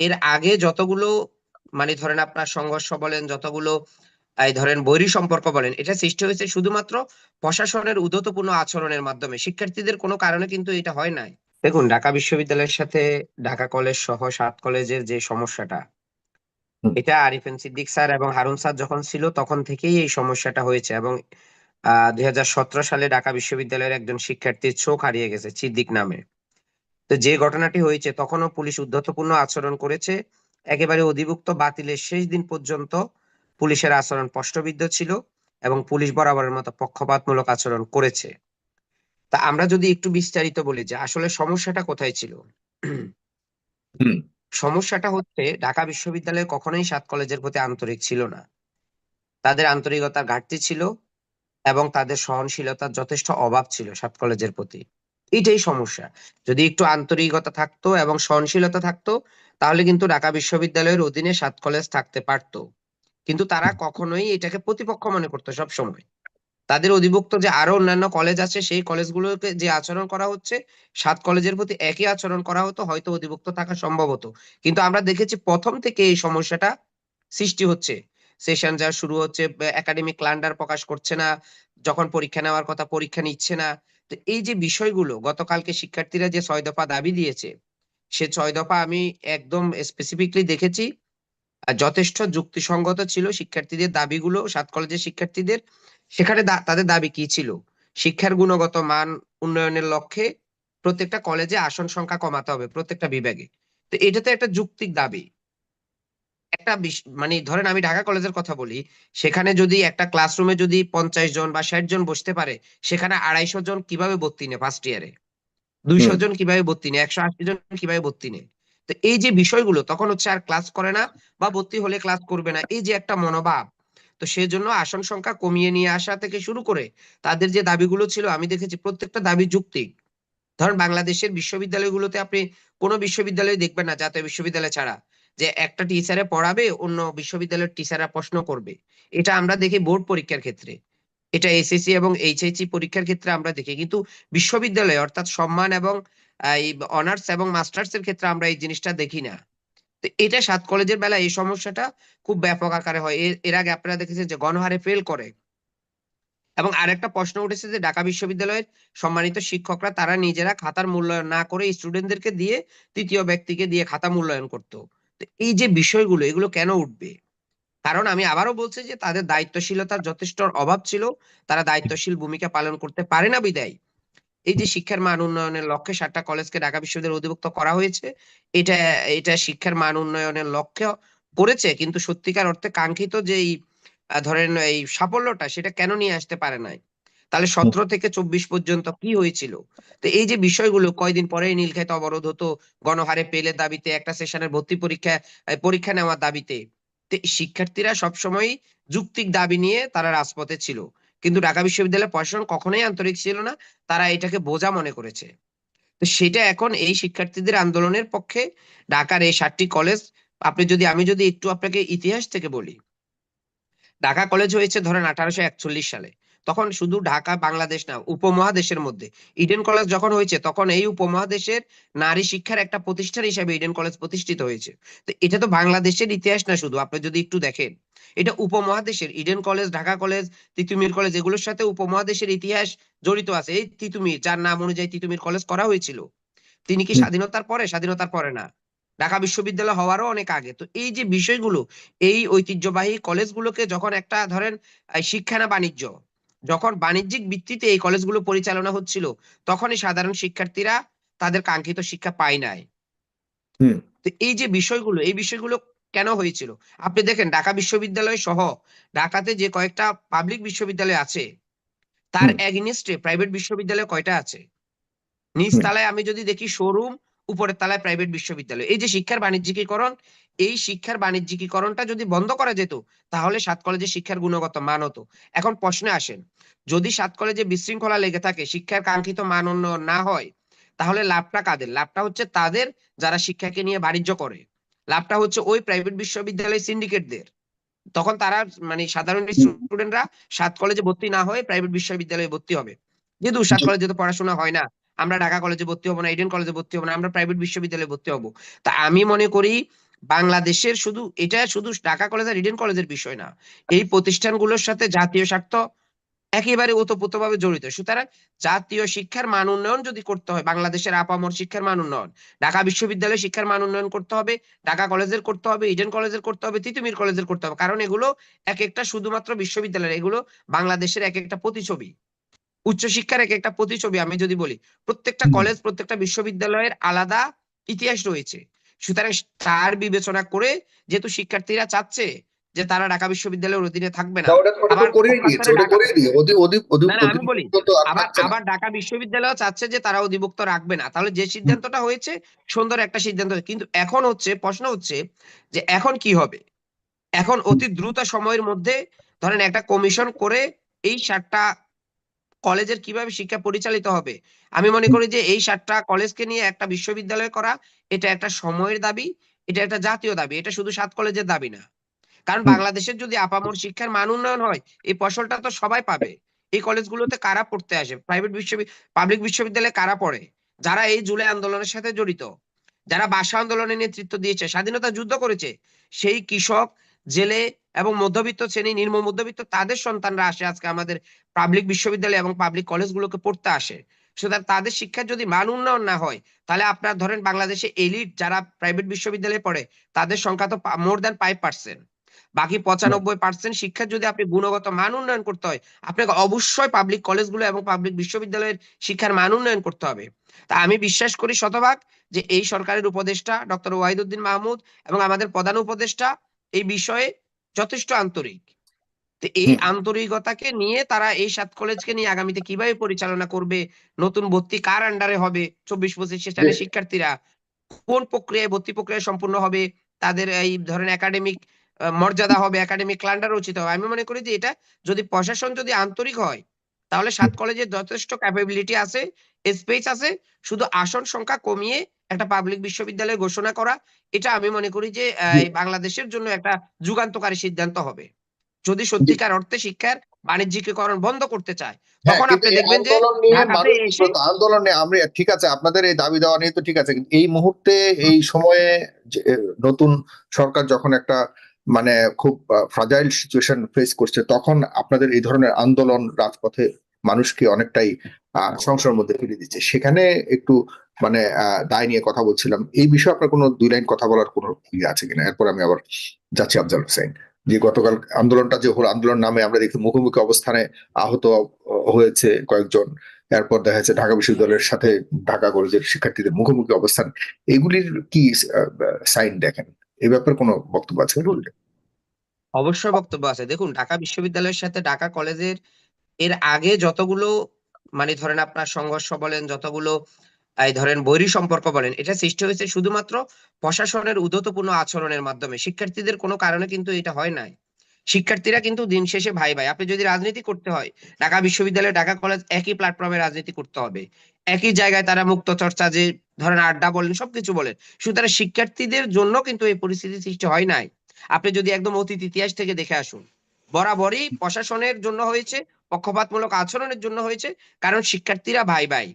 এর আগে যতগুলো মানে ধরেন আপনার সংঘর্ষ বলেন যতগুলো এই ধরেন বৈরী সম্পর্ক বলেন এটা সৃষ্টি হয়েছে শুধুমাত্র প্রশাসনের উদ্ধতপূর্ণ আচরণের মাধ্যমে। শিক্ষার্থীদের কোনো কারণে কিন্তু এটা হয় নাই। দেখুন ঢাকা বিশ্ববিদ্যালয়ের সাথে ঢাকা কলেজ সহ সাত কলেজের যে সমস্যাটা এটা আরিফেন সিদ্দিক স্যার এবং হারুন স্যার যখন ছিল তখন থেকেই এই সমস্যাটা হয়েছে এবং আহ দুই হাজার সতেরো সালে ঢাকা বিশ্ববিদ্যালয়ের একজন শিক্ষার্থীর চোখ হারিয়ে গেছে সিদ্দিক নামে। তো যে ঘটনাটি হয়েছে তখনও পুলিশ উদ্ধতপূর্ণ আচরণ করেছে। একেবারে অধিভুক্ত বাতিলের শেষ দিন পর্যন্ত পুলিশের আচরণ স্পষ্টবিদ্ধ ছিল এবং পুলিশ বরাবরের মতো পক্ষপাতমূলক আচরণ করেছে। তা আমরা যদি একটু বিস্তারিত বলি যে আসলে সমস্যাটা কোথায় ছিল। সমস্যাটা হচ্ছে ঢাকা বিশ্ববিদ্যালয় কখনোই সাত কলেজের প্রতি আন্তরিক ছিল না। তাদের আন্তরিকতার ঘাটতি ছিল এবং তাদের সহনশীলতার যথেষ্ট অভাব ছিল সাত কলেজের প্রতি। এটাই সমস্যা। যদি একটু আন্তরিকতা থাকতো এবং সহনশীলতা থাকতো তাহলে কিন্তু ঢাকা বিশ্ববিদ্যালয়ের অধীনে সাত কলেজ থাকতে পারতো। কিন্তু তারা কখনোই এটাকে প্রতিপক্ষ মনে করতো সব সময় তাদের অধিভুক্ত যে আরও অন্যান্য কলেজ আছে সেই কলেজগুলোকে যে আচরণ করা হচ্ছে সাত কলেজের প্রতি একই আচরণ করা হতো হয়তো অধিভুক্ত থাকা সম্ভব হতো। কিন্তু আমরা দেখেছি প্রথম থেকে এই সমস্যাটা সৃষ্টি হচ্ছে। সেশন যা শুরু হচ্ছে একাডেমিক ক্লান্ডার প্রকাশ করছে না যখন পরীক্ষা নেওয়ার কথা পরীক্ষা নিচ্ছে না তো এই যে বিষয়গুলো, গতকালকে শিক্ষার্থীরা যে ছয় দফা দাবি দিয়েছে, সে ছয় দফা আমি একদম স্পেসিফিকলি দেখেছি। যথেষ্ট যুক্তিসঙ্গত ছিল শিক্ষার্থীদের দাবিগুলো, সাত কলেজের শিক্ষার্থীদের। সেখানে তাদের দাবি কি ছিল? শিক্ষার গুণগত মান উন্নয়নের লক্ষ্যে প্রত্যেকটা কলেজে আসন সংখ্যা কমাতে হবে প্রত্যেকটা বিভাগে। তো এটা তো একটা যুক্তিক দাবি। একটা মানে ধরেন আমি ঢাকা কলেজের কথা বলি সেখানে যদি একটা ক্লাসরুমে যদি পঞ্চাশ জন বা ষাট জন বসতে পারে সেখানে আড়াইশো জন কীভাবে ভর্তি নেয় ফার্স্ট ইয়ারে দুইশো জন কীভাবে ভর্তি নেয়? একশো আশি জন কীভাবে ভর্তি নেয়? তো এই যে বিষয়গুলো তখন হচ্ছে আর ক্লাস করে না বা ভর্তি হলে ক্লাস করবে না এই যে একটা মনোভাব। তো সেজন্য আসন সংখ্যা কমিয়ে নিয়ে আসা থেকে শুরু করে তাদের যে দাবিগুলো ছিল আমি দেখেছি প্রত্যেকটা দাবি যুক্তি ধরেন বাংলাদেশের বিশ্ববিদ্যালয়গুলোতে আপনি কোনো বিশ্ববিদ্যালয় দেখবেন না জাতীয় বিশ্ববিদ্যালয় ছাড়া। যে একটা টিচারে পড়াবে, অন্য বিশ্ববিদ্যালয়ের টিচাররা প্রশ্ন করবে। এটা আমরা দেখি বোর্ড পরীক্ষার ক্ষেত্রে। এটা এসএসসি এবং এইচএসসি পরীক্ষার ক্ষেত্রে আমরা দেখি। কিন্তু বিশ্ববিদ্যালয়ে অর্থাৎ সম্মান এবং এই অনার্স এবং মাস্টার্স এর ক্ষেত্রে আমরা এই জিনিসটা দেখি না। তো এটা সাত কলেজের বেলা এই সমস্যাটা খুব ব্যাপক আকারে হয়। এর আগে আপনারা দেখেছেন যে গণহারে ফেল করে। এবং আরেকটা প্রশ্ন উঠেছে যে ঢাকা বিশ্ববিদ্যালয়ের সম্মানিত শিক্ষকরা তারা নিজেরা খাতার মূল্যায়ন না করে স্টুডেন্টদেরকে দিয়ে তৃতীয় ব্যক্তিকে দিয়ে খাতা মূল্যায়ন করতো। এই যে বিষয়গুলো, এগুলো কেন উঠবে? কারণ আমি আবারও বলছি যে তাদের দায়িত্বশীলতার যথেষ্ট অভাব ছিল। তারা দায়িত্বশীল ভূমিকা পালন করতে পারে না বিদায়। এই যে শিক্ষার মান উন্নয়নের লক্ষ্যে সাতটা কলেজকে ঢাকা বিশ্ববিদ্যালয়ে অধিভুক্ত করা হয়েছে, এটা এটা শিক্ষার মান উন্নয়নের লক্ষ্যে করেছে, কিন্তু সত্যিকার অর্থে কাঙ্ক্ষিত যে এই ধরেন এই সাফল্যটা, সেটা কেন নিয়ে আসতে পারে নাই? তাহলে সতেরো থেকে চব্বিশ পর্যন্ত কি হয়েছিল? তো এই যে বিষয়গুলো কয়দিন পরে নীলক্ষেত অবরোধ হতো গণহারে পেলে দাবিতে একটা সেশনের ভর্তি পরীক্ষা পরীক্ষা নেওয়ার দাবিতে। শিক্ষার্থীরা সবসময় যুক্তিক দাবি নিয়ে তারা রাজপথে ছিল। কিন্তু ঢাকা বিশ্ববিদ্যালয় প্রশাসন কখনোই আন্তরিক ছিল না তারা এটাকে বোঝা মনে করেছে। তো সেটা এখন এই শিক্ষার্থীদের আন্দোলনের পক্ষে ঢাকার এই সাতটি কলেজ আপনি যদি আমি যদি একটু আপনাকে ইতিহাস থেকে বলি। ঢাকা কলেজ হয়েছে ধরেন আঠারোশো একচল্লিশ সালে। তখন শুধু ঢাকা বাংলাদেশ না উপমহাদেশের মধ্যে। ইডেন কলেজ যখন হয়েছে তখন এই উপমহাদেশের নারী শিক্ষার একটা প্রতিষ্ঠান হিসেবে ইডেন কলেজ প্রতিষ্ঠিত হয়েছে। তো এটা তো বাংলাদেশের ইতিহাস না শুধু আপনি যদি একটু দেখেন। এটা উপমহাদেশের Eden college Dhaka college Titumir college এগুলোর সাথে উপমহাদেশের ইতিহাস জড়িত আছে। এই তিতুমির যার নাম অনুযায়ী তিতুমির কলেজ করা হয়েছিল। তিনি কি স্বাধীনতার পরে? স্বাধীনতার পরে না। ঢাকা বিশ্ববিদ্যালয় হওয়ারও অনেক আগে। তো এই যে বিষয়গুলো এই ঐতিহ্যবাহী কলেজগুলোকে যখন একটা ধরেন শিক্ষা না বাণিজ্য যখন বাণিজ্যিক ভিত্তিতে এই কলেজগুলো পরিচালনা হচ্ছিল তখনই সাধারণ শিক্ষার্থীরা তাদের কাঙ্ক্ষিত শিক্ষা পায় নাই তো এই যে বিষয়গুলো এই বিষয়গুলো কেন হয়েছিল আপনি দেখেন ঢাকা বিশ্ববিদ্যালয় সহ ঢাকাতে যে কয়েকটা পাবলিক বিশ্ববিদ্যালয় আছে তার। এগেনিস্টে প্রাইভেট বিশ্ববিদ্যালয় কয়টা আছে নিচ হুম। তলায় আমি যদি দেখি শোরুম উপরের তলায় প্রাইভেট বিশ্ববিদ্যালয়। এই যে শিক্ষার বাণিজ্যিকীকরণ এই শিক্ষার বাণিজ্যিকীকরণটা যদি বন্ধ করা যেত তাহলে সাত কলেজে শিক্ষার গুণগত মান হতো। এখন প্রশ্নে আসেন যদি সাত কলেজে বিশৃঙ্খলা লেগে থাকে শিক্ষার কাঙ্ক্ষিত মান উন্নয়ন না হয় তাহলে লাভটা কাদের? লাভটা হচ্ছে তাদের যারা শিক্ষাকে নিয়ে বাণিজ্য করে। লাভটা হচ্ছে ওই প্রাইভেট বিশ্ববিদ্যালয় সিন্ডিকেটদের তখন তারা মানে সাধারণ স্টুডেন্টরা সাত কলেজে ভর্তি না হয়ে প্রাইভেট বিশ্ববিদ্যালয়ে ভর্তি হবে। যেহেতু সাত কলেজে তো পড়াশোনা হয় না। আমরা ঢাকা কলেজে ভর্তি হব না ইডেন কলেজে ভর্তি হব না, আমরা প্রাইভেট বিশ্ববিদ্যালয়ে ভর্তি হব। তা আমি মনে করি বাংলাদেশের শুধু, এটা শুধু ঢাকা কলেজ আর ইডেন কলেজের বিষয় না। এই প্রতিষ্ঠানগুলোর সাথে জাতীয় স্বার্থ একেবারে ওতপ্রোতভাবে জড়িত। সুতরাং জাতীয় শিক্ষার মান উন্নয়ন যদি করতে হয়, বাংলাদেশের আপামর শিক্ষার মান উন্নয়ন, ঢাকা বিশ্ববিদ্যালয়ের শিক্ষার মান উন্নয়ন করতে হবে, ঢাকা কলেজের করতে হবে ইডেন কলেজের করতে হবে, তিতুমির কলেজের করতে হবে, কারণ এগুলো এক একটা শুধুমাত্র বিশ্ববিদ্যালয়ের এগুলো বাংলাদেশের এক একটা প্রতিছবি। উচ্চশিক্ষার এক একটা প্রতিছবি আমি যদি বলি প্রত্যেকটা কলেজ প্রত্যেকটা বিশ্ববিদ্যালয়ের আলাদা ইতিহাস রয়েছে। সুতরাং তার বিবেচনা করে যেহেতু শিক্ষার্থীরা চাচ্ছে যে তারা ঢাকা বিশ্ববিদ্যালয়ের অধীনে থাকবে না আবার ঢাকা- বিশ্ববিদ্যালয় চাচ্ছে যে তারা অধিভুক্ত রাখবে না। তাহলে যে সিদ্ধান্তটা হয়েছে সুন্দর একটা সিদ্ধান্ত কিন্তু এখন হচ্ছে প্রশ্ন হচ্ছে যে এখন কি হবে? এখন অতি দ্রুত সময়ের মধ্যে ধরেন একটা কমিশন করে এই সাতটা কলেজের কীভাবে শিক্ষা পরিচালিত হবে? আমি মনে করি যে এই সাতটা কলেজকে নিয়ে একটা বিশ্ববিদ্যালয় করা এটা একটা সময়ের দাবি এটা একটা জাতীয় দাবি এটা শুধু সাত কলেজের দাবি না। কারণ বাংলাদেশের যদি আপামর শিক্ষার মান উন্নয়ন হয় এই ফসলটা তো সবাই পাবে। এই কলেজগুলোতে কারা পড়তে আসে? প্রাইভেট বিশ্ববিদ্যালয় পাবলিক বিশ্ববিদ্যালয়ে কারা পড়ে? যারা এই জুলাই আন্দোলনের সাথে জড়িত যারা ভাষা আন্দোলনের নেতৃত্ব দিয়েছে স্বাধীনতা যুদ্ধ করেছে সেই কৃষক জেলে এবং মধ্যবিত্ত শ্রেণি, নিম্ন মধ্যবিত্ত তাদের সন্তানরা আসে আজকে আমাদের পাবলিক বিশ্ববিদ্যালয় এবং পাবলিক কলেজগুলোকে পড়তে আসে। সুতরাং তাদের শিক্ষার যদি মান উন্নয়ন না হয়, তাহলে আপনার ধরেন বাংলাদেশে এলিট যারা প্রাইভেট বিশ্ববিদ্যালয়ে পড়ে, তাদের সংখ্যা তো মোর দ্যান ফাইভ পার্সেন্ট বাকি পঁচানব্বই পার্সেন্ট শিক্ষার যদি আপনি গুণগত মান উন্নয়ন করতে হয়, আপনাকে অবশ্যই পাবলিক কলেজগুলো এবং পাবলিক বিশ্ববিদ্যালয়ের শিক্ষার মান উন্নয়ন করতে হবে। তা আমি বিশ্বাস করি শতভাগ যে এই সরকারের উপদেষ্টা ডক্টর ওয়াহিদুদ্দিন মাহমুদ এবং আমাদের প্রধান উপদেষ্টা এই বিষয়ে যথেষ্ট আন্তরিক। এই আন্তরিকতাকে নিয়ে তারা এই সাত কলেজকে নিয়ে আগামীতে কীভাবে পরিচালনা করবে? নতুন ভর্তি কার আন্ডারে হবে? চব্বিশ পঁচিশ সালের জি। শিক্ষার্থীরা কোন প্রক্রিয়ায় ভর্তি প্রক্রিয়া সম্পূর্ণ হবে? তাদের এই ধরেন একাডেমিক মর্যাদা হবে একাডেমিক ক্লান্ডার উচিত হবে। আমি মনে করি যে এটা যদি প্রশাসন যদি আন্তরিক হয় তাহলে সাত কলেজের যথেষ্ট ক্যাপাবিলিটি আছে স্পেস আছে শুধু আসন সংখ্যা কমিয়ে একটা পাবলিক বিশ্ববিদ্যালয় ঘোষণা করা এটা আমি মনে করি যে বাংলাদেশের জন্য একটা যুগান্তকারী সিদ্ধান্ত হবে। যদি সত্যিকার অর্থে শিক্ষার বাণিজ্যিকীকরণ বন্ধ করতে চায় হ্যাঁ, তখন আপনি দেখবেন যে আন্দোলন আমরা ঠিক আছে আপনাদের এই দাবি দেওয়া নিয়ে তো ঠিক আছে এই মুহূর্তে এই সময়ে নতুন সরকার যখন একটা মানে খুব ফ্রাজাইল সিচুয়েশন ফেস করছে তখন আপনাদের এই ধরনের আন্দোলন রাজপথে মানুষকে অনেকটাই আহ, সংশয়ের মধ্যে ফেলে দিচ্ছে। সেখানে একটু মানে দায় নিয়ে কথা বলছিলাম। এই বিষয়ে আপনার কোনো দুই লাইন কথা বলার কোনো ইয়ে আছে কিনা? এরপর আমি আবার যাচ্ছি আফজাল হোসেন। যে গতকাল আন্দোলনটা যে হলো, আন্দোলন নামে আমরা দেখি মুখোমুখি অবস্থানে আহত হয়েছে কয়েকজন। এরপর দেখা যাচ্ছে ঢাকা বিশ্ববিদ্যালয়ের সাথে ঢাকা কলেজের শিক্ষার্থীদের মুখোমুখি অবস্থান। এগুলির কি সাইন দেখেন? এই ব্যাপারে কোনো বক্তব্য আছে? অবশ্যই বক্তব্য আছে। দেখুন, ঢাকা বিশ্ববিদ্যালয়ের সাথে ঢাকা কলেজের, এর আগে যতগুলো মানে ধরেন আপনার সংঘর্ষ বলেন, যতগুলো এই ধরেন বৈরী সম্পর্ক বলেন, এটা সৃষ্টি হয়েছে শুধুমাত্র প্রশাসনের উদ্ধতপূর্ণ আচরণের মাধ্যমে। শিক্ষার্থীদের কোনো কারণে কিন্তু এটা হয় নাই। শিক্ষার্থীরা কিন্তু দিন শেষে ভাই ভাই, আপনি যদি রাজনীতি করতে হয়, ঢাকা বিশ্ববিদ্যালয়, ঢাকা কলেজ একই প্ল্যাটফর্মে রাজনীতি করতে হবে। একই জায়গায় তারা মুক্ত চর্চা যে ধরেন আড্ডা বলেন, সবকিছু বলেন, সুতরাং শিক্ষার্থীদের জন্য কিন্তু এই পরিস্থিতি সৃষ্টি হয় নাই। আপনি যদি একদম অতীত ইতিহাস থেকে দেখে আসুন, বরাবরই প্রশাসনের জন্য হয়েছে, পক্ষপাতমূলক আচরণের জন্য হয়েছে, কারণ শিক্ষার্থীরা ভাই ভাই।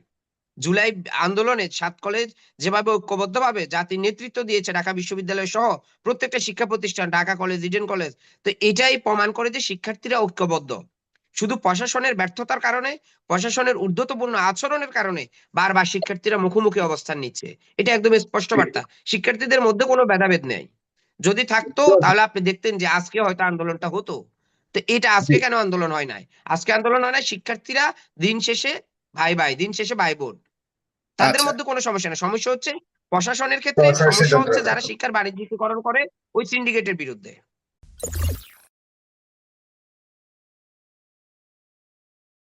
জুলাই আন্দোলনে সাত কলেজ যেভাবে ঐক্যবদ্ধভাবে জাতির নেতৃত্ব দিয়েছে ঢাকা বিশ্ববিদ্যালয় সহ প্রত্যেকটা শিক্ষা প্রতিষ্ঠান ঢাকা কলেজ ইডেন কলেজ তো এটাই প্রমাণ করে যে শিক্ষার্থীরা ঐক্যবদ্ধ। শুধু প্রশাসনের ব্যর্থতার কারণে প্রশাসনের ঊর্ধ্বতপূর্ণ আচরণের কারণে বারবার শিক্ষার্থীরা মুখোমুখি অবস্থান নিচ্ছে। এটা একদম স্পষ্ট বার্তা। শিক্ষার্থীদের মধ্যে কোনো ভেদাভেদ নেই। যদি থাকতো তাহলে আপনি দেখতেন যে আজকে হয়তো আন্দোলনটা হতো। তো এটা আজকে কেন আন্দোলন হয় নাই? আজকে আন্দোলন হয় নাই শিক্ষার্থীরা দিন শেষে ভাই ভাই দিন শেষে ভাই বোন। তাদের আচ্ছা। মধ্যে কোনো সমস্যা নেই। সমস্যা হচ্ছে প্রশাসনের ক্ষেত্রে সমস্যা হচ্ছে যারা শিক্ষার বাণিজ্যিকীকরণ করে ওই সিন্ডিকেটের বিরুদ্ধে।